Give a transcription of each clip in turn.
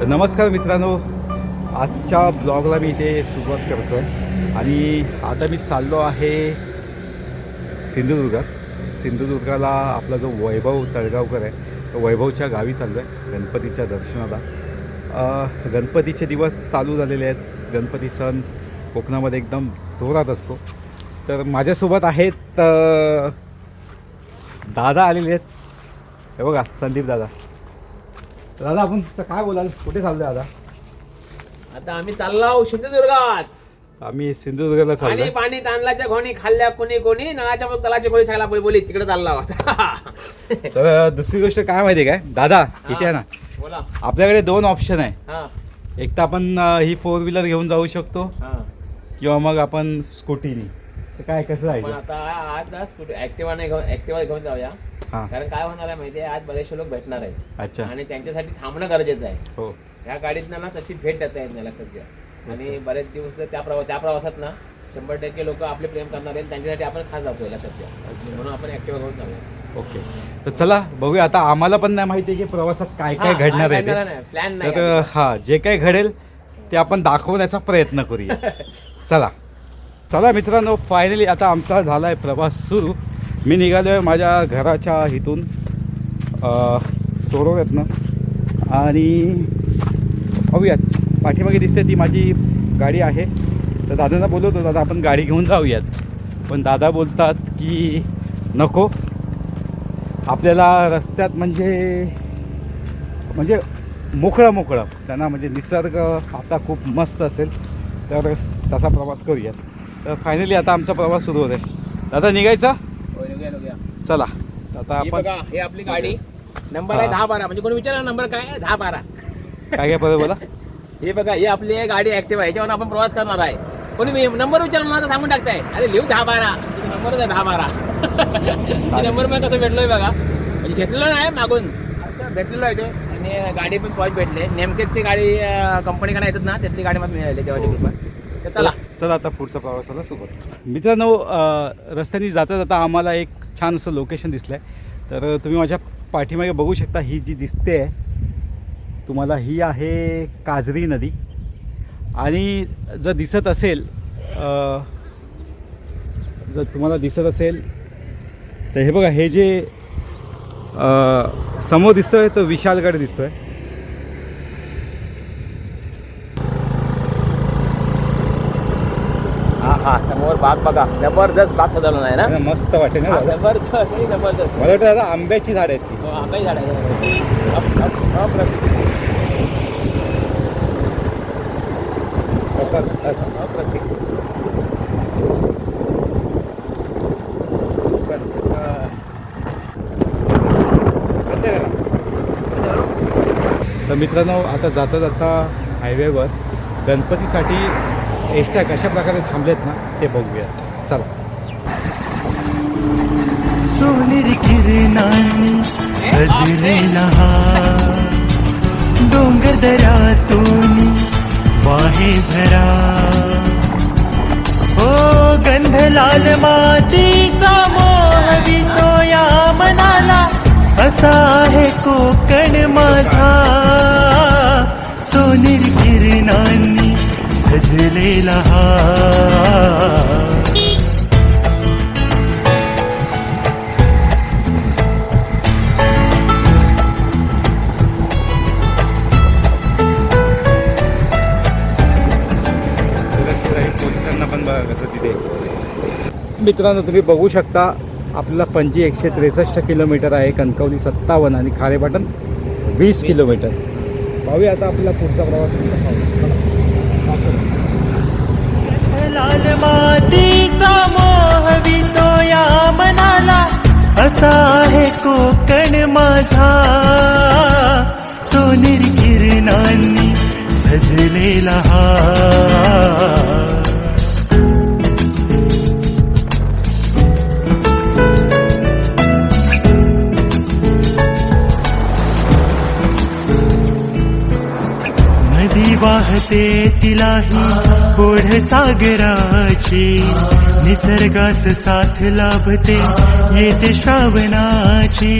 तर नमस्कार मित्रांनो. आजच्या ब्लॉगला मी इथे सुरुवात करतो आहे आणि आता मी चाललो आहे सिंधुदुर्गात. सिंधुदुर्गाला आपला जो वैभव तळगावकर आहे तो वैभवच्या गावी चाललो आहे गणपतीच्या दर्शनाला. गणपतीचे दिवस चालू झालेले आहेत. गणपती सण कोकणामध्ये एकदम जोरात असतो. तर माझ्यासोबत आहेत दादा आलेले आहेत. हे बघा संदीप दादा. दादा आपण च- काय बोलाल? कुठे चाललोय दादा आता आम्ही चाललो सिंधुदुर्गात. आम्ही सिंधुदुर्गाला पाणी चाललोय. पाणी तांदळाच्या घोणी खाल्ल्या कोणी कोणी? नळाच्या तलाच्या कोणी सांगायला बोली बोली तिकडे चालला होता तर दुसरी गोष्ट काय माहिती काय? दादा इथे आहे ना. बोला. आपल्याकडे दोन ऑप्शन आहे. हा. एक तर आपण अं, ही फोर व्हीलर घेऊन जाऊ शकतो. हा. किंवा मग आपण स्कूटीने तर काय कसं पण जायचं आता आज आज स्कूटी ऍक्टिव्हा नाही घेऊन ऍक्टिव्हा घेऊन जाऊया. हां. कारण काय होणार आहे माहितीये आज बरेचसे लोक भेटणार आहेत. अच्छा. आणि त्यांच्यासाठी थांबणं गरजेचं आहे. हो. या गाडीत ना तशी भेट देता येत नाही लक्षात घ्या. आणि बरेच दिवस त्या प्रवास त्या प्रवासात ना शंभर टक्के लोक आपले प्रेम करणार आहेत त्यांच्यासाठी आपण खास जातोय लक्षात घ्या. म्हणून आपण ऍक्टिव्हा घेऊन जाऊया. ओके. तर चला बघूया. आता आम्हाला पण नाही माहिती की प्रवासात काय काय घडणार आहे ते. प्लॅन नाही तर हा जे काही घडेल ते आपण दाखवण्याचा प्रयत्न करूया. चला. चला मित्रांनो फायनली आता आमचा झाला आहे प्रवास सुरू. मी निघालो आहे माझ्या घराच्या इथून सोडवण्यातनं आणि पाहूयात. पाठीमागे दिसते ती माझी गाडी आहे. तर दादांना बोलवतो दादा आपण गाडी घेऊन जाऊयात. पण दादा बोलतात की नको. आपल्याला रस्त्यात म्हणजे म्हणजे मोकळं मोकळं. त्यांना म्हणजे निसर्ग आता खूप मस्त असेल. तर तसा प्रवास करूयात. तर फायनली आता आमचा प्रवास सुरू होत आहे दादा निघायचा. चला. आता ही आपण बघा हे आपली गाडी. नंबर आहे हा. दहा बारा. म्हणजे कोणी विचारा नंबर काय आहे? दहा बारा. काय काय परत बोला. हे बघा ही आपली गाडी ऍक्टिव्ह आहे. याच्यावर आपण प्रवास करणार आहे. कोणी नंबर विचारला ना तर सांगून टाकताय. अरे लिहू दहा बारा. तिथे नंबरच आहे दहा बारा. नंबर पण कसं भेटलोय बघा. म्हणजे घेतलेलं नाही मागून. भेटलेलो आहे तो. आणि गाडी पण पॉच भेटले. नेमकेच ती गाडी कंपनीकडे येतात ना त्यातली गाडी मला मिळाली कृपा तर चला. चला आता पुढचा प्रवासाला सोबत मित्रांनो रस्त्याने जाता जाता आम्हाला एक छान असं लोकेशन दिसलं आहे तर तुम्ही माझ्या पाठीमागे बघू शकता ही जी दिसते तुम्हाला ही आहे काजरी नदी. आणि जर दिसत असेल जर तुम्हाला दिसत असेल तर हे बघा हे जे समोर दिसतं आहे तो विशालगड दिसतो आहे हा हा समोर बाग बघा. जबरदस्त बाग सजवला आहे ना? मस्त वाटेल ना दादा? जबरदस्त जबरदस्त. मला वाटतं दादा आंब्याची झाड आहेत ती. हो, आंब्याची झाड आहे अप- अप- अप्रतिम. सतत अप्रतिम. तर मित्रांनो आता जाता जाता हायवेवर गणपतीसाठी एसट्या कशा प्रकारे थांबलेत ना ते बघूया. चला. सोनेरी किरणांनी सजलेला हा डोंगर दरातून वाहे झरा ओ गंध लाल मातीचा मोहवितो या मनाला. असा आहे कोकण माझा. सोनेरी किरणांनी सजलेला हा. पण तिथे मित्रांनो तुम्ही बघू शकता आपल्याला पणजी एकशे त्रेसष्ट किलोमीटर आहे कणकवली सत्तावन्न आणि खारेपाटण वीस किलोमीटर. भावी आता आपला पुढचा प्रवास कसा मातीचा मोहवितो या मनाला. असा आहे कोकण माझा. सोनेरी किरणांनी सजलेला हा वाटते तिलाही ओढ सागराची. निसर्गास साथ लाभते येते श्रावणाची.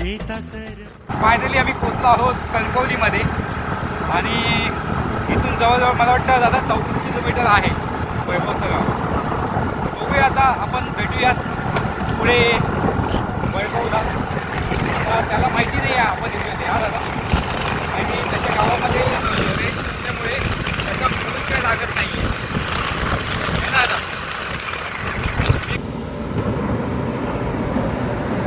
येतात फायनली आम्ही पोचलो आहोत कणकवलीमध्ये. आणि इथून जवळजवळ मला वाटतं दादा चौतीस किलोमीटर आहे वैभवचं गाव बघूया आता आपण भेटूयात पुढे वैभवला. त्याला माहिती नाही आहे आपण इथे दादा. आणि त्याच्या गावामध्ये रेंज नसल्यामुळे त्याचा म्हणून काय लागत नाही आहे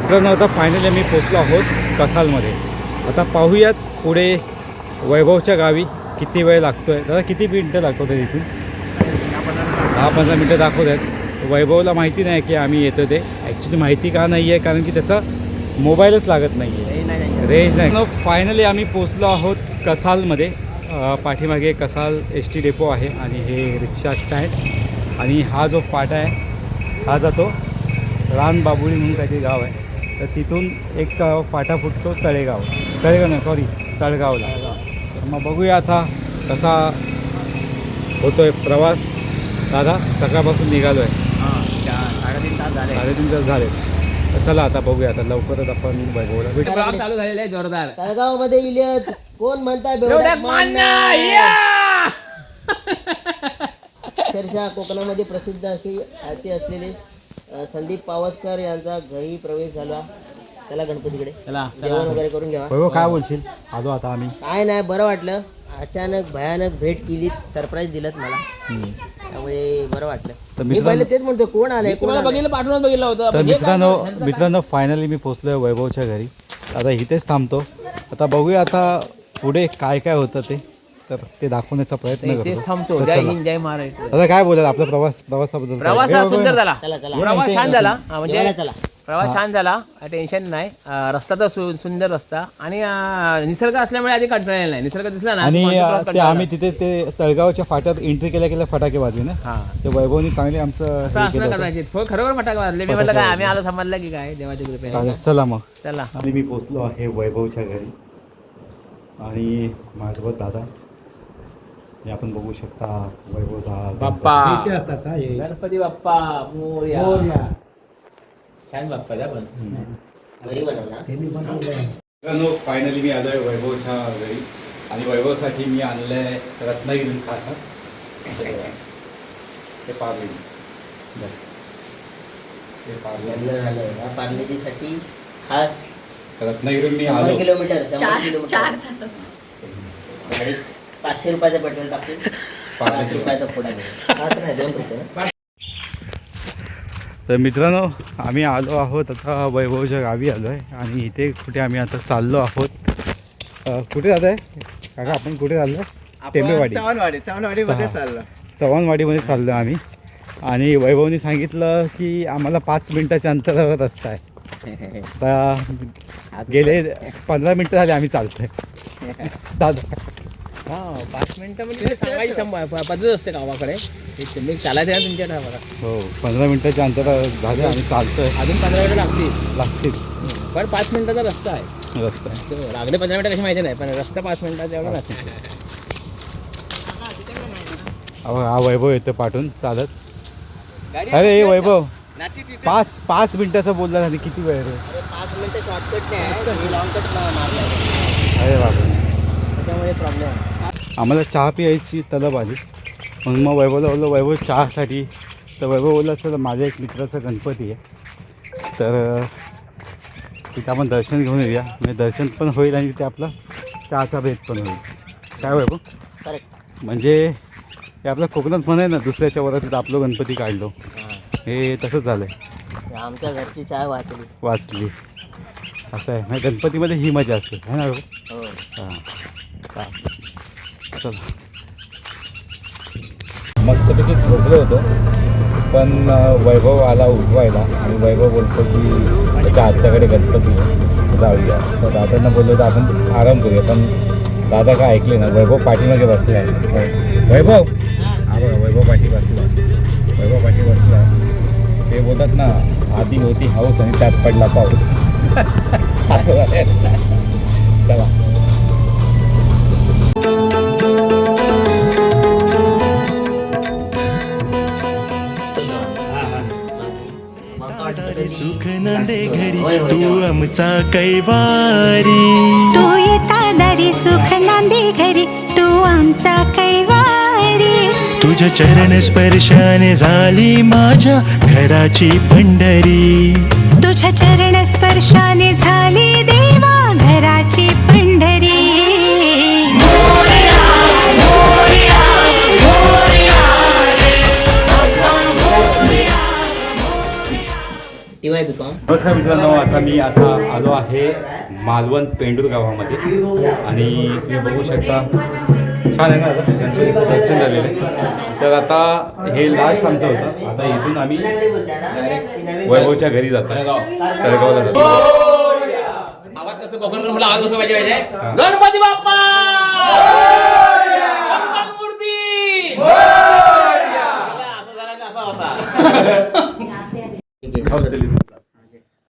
मित्रांनो आता फायनली आम्ही पोचलो आहोत कसालमध्ये. आता पाहूयात पुढे वैभवच्या गावी किती वेळ लागतो आहे दादा किती मिनटं दाखवत आहेत इथून? दहा पंधरा मिनटं दाखवत आहेत वैभवला माहिती नाही की आम्ही येतो ते. ॲक्च्युली माहिती का नाही आहे कारण की त्याचा मोबाईलच लागत नाही आहे रेंज नाही. फायनली आम्ही पोचलो आहोत कसालमध्ये. पाठीमागे कसाल एस टी डेपो आहे आणि हे रिक्षा स्टँड. आणि हा जो फाटा आहे हा जातो रानबाबुळी म्हणून काहीतरी गाव आहे. तर तिथून एक फाटा फुटतो तळेगाव. तळेगाव नाही सॉरी तळगावला. तर मग बघूया आता कसा होतो आहे प्रवास. दादा सकाळपासून निघालो आहे साडेतीन तास झाले. साडेतीन तास झाले. चला आता बघूया आता लवकरच आपण वैभवला भेटू. प्रवास चालू झालेला आहे जोरदार. तळगावमध्ये इलियत कोण म्हणताय बेवड्यात! अक्षरशः कोकणामध्ये प्रसिद्ध अशी आरती असलेले अ, संदीप पावसकर यांचा घरी प्रवेश झाला. त्याला गणपतीकडे. चला जेवण वगैरे करून घ्यावा वैभव काय बोलशील? आलो आता आम्ही. काय नाही बरं वाटलं. अचानक भयानक भेट केली सरप्राईज दिलत मला. त्यामुळे बरं तर वाटलं मी मित्रांनो- पहिले तेच म्हणतो कोण आलंय कोण तुम्हाला आलंय? बघितलं पाठवूनच बघितलं होतं. तर म्हणजे काय मित्रांनो ह्यांचं काय? मित्रांनो फायनली मी पोचलो आहे वैभवच्या घरी. आता इथेच थांबतो. आता बघूया आता पुढे काय काय होतं ते. तर ते दाखवण्याचा प्रयत्न तेच करतो. थांबतो. तर जय चला. हिंद जय महाराष्ट्र. आता काय बोलाल? आपला प्रवास प्रवासाबद्दल काय? प्रवास हा सुंदर झाला. चला चला. प्रवास छान झाला. हा, म्हणजे जेवायला चला. प्रवास छान झाला. टेन्शन नाही. अं, रस्ता तर सु- सुंदर रस्ता आणि अं, निसर्ग असल्यामुळे आधी कंटाळलेला नाही. निसर्ग दिसला ना आणि ते. आम्ही तिथे ते तळगावच्या फाट्यात एंट्री केल्या केल्या फटाके वाजले ना. हा. ते वैभवनी चांगले आमचं असं हे केलं होतं. खरोखर फटाका वाजले. मी म्हटलं काय आम्ही आलो समजलं की काय देवाच्या कृपेने चालेल चला मग. चला. आणि मी पोचलो आहे वैभवच्या घरी. आणि माझ्यासोबत दादा. हे आपण बघू शकता वैभवचा बाप्पा. गणपती. बाप्पा मोरया. छान बाप्पा पण घरी बनवला फायनली मी आलोय वैभवच्या घरी आणि वैभवसाठी मी आणलंय रत्नागिरी खासा ते पार्ले ते पार्ले लग्न झालं या पार्लेजीसाठी खास रत्नागिरी मी शंभर आलो किलोमीटर शंभर चार किलोमीटर पाचशे रुपयाचं पेट्रोल टाकून पाचशे रुपयाचा फोडा घेऊ पाच नाही दोन रुपये. तर मित्रांनो आम्ही आलो आहोत आता वैभवच्या गावी आलो आहे आणि इथे कुठे आम्ही आता चाललो आहोत. कुठे जात आहे काका आपण कुठे चाललो टेंबेवाडी चव्हाणवाडी चव्हाणवाडीमध्ये. चाललं चव्हाणवाडीमध्ये चाललो आम्ही. आणि वैभवनी सांगितलं की आम्हाला पाच मिनिटाच्या अंतरावर रस्ता आहे आता गेले पंधरा मिनटं झाले आम्ही चालतोय. दादा. हा पाच मिनिटं म्हणजे सांगायची असते गावाकडे. तुम्ही चालायचं आहे ना तुमच्या ठावाला? हो पंधरा मिनिटाच्या अंतरावर झाले आम्ही चालतोय. अजून पंधरा मिनिटं लागतील? लागतील. पण पाच मिनिटाचा रस्ता आहे. रस्ता आहे. तो लागले पंधरा मिनिटं कशी माहिती नाही पण रस्ता पाच मिनिटाचा एवढा लागतो. अहो, हा वैभव येतो पाठवून चालत. अरे हे वैभव पाच पाच मिनिटाचा बोलला आणि किती वेळ रे? पाच मिनिटं शॉर्टकट नाही लॉंग कट मारला. अरे बाबा त्याच्यामुळे प्रॉब्लेम आम्हाला चहा प्यायची तलब आली. म्हणून मग वैभवला बोललो वैभव चहासाठी. तर वैभव बोलला चला माझ्या एक मित्राचा गणपती आहे. तर तिथे आपण दर्शन घेऊन येऊया. म्हणजे दर्शन पण होईल आणि तिथे आपला चहाचा भेद पण होईल. काय वैभव? करेक्ट म्हणजे हे आपल्या कोकणात म्हणे ना दुसऱ्याच्या वरात आपलं गणपती काढलो. हे तसंच झालं आहे आमच्या घरची चाय वाचली. वाचली. असं आहे. म्हणजे गणपतीमध्ये ही मजा असते. है ना? हो. हां. चला मस्तपैकी झोपलो होतो. पण वैभव आला उठवायला आणि वैभव बोलतो की त्याच्या आत्याकडे गणपती जाऊया. तर दादांना बोललो तर आपण आराम करूया. पण दादा काय ऐकले ना वैभव पाठीमागे बसला. वैभव? हा बघा वैभव पाठी बसला. वैभव पाठी बसला. ते बोलतात ना आधी होती हाऊस आणि त्यात पडला पाऊस. असं चला. चला सुख नांदे घरी. तू आमचा कैवारी. तू येता दारी सुख नांदी घरी. तू आमचा कैवारी. तुझ्या चरण स्पर्शाने झाली माझ्या घराची पंढरी. तुझ्या चरण स्पर्शाने झाली देवा घराची पंढरी. नमस्कार मित्रांनो आता मी आता आलो आहे मालवण पेंडूर गावामध्ये. आणि तुम्ही बघू शकता छान आहे ना आता गणपतीचं दर्शन झालेलं आहे. तर आता हे लास्ट आमचं होतं. आता इथून आम्ही वैभवच्या घरी जातो. तळगावला जातो. आवाज कसं कोकण म्हटलं आवाज कसं पाहिजे पाहिजे? गणपती बाप्पा! मंगलमूर्ती गेला, असं झाला का असा होता. हो,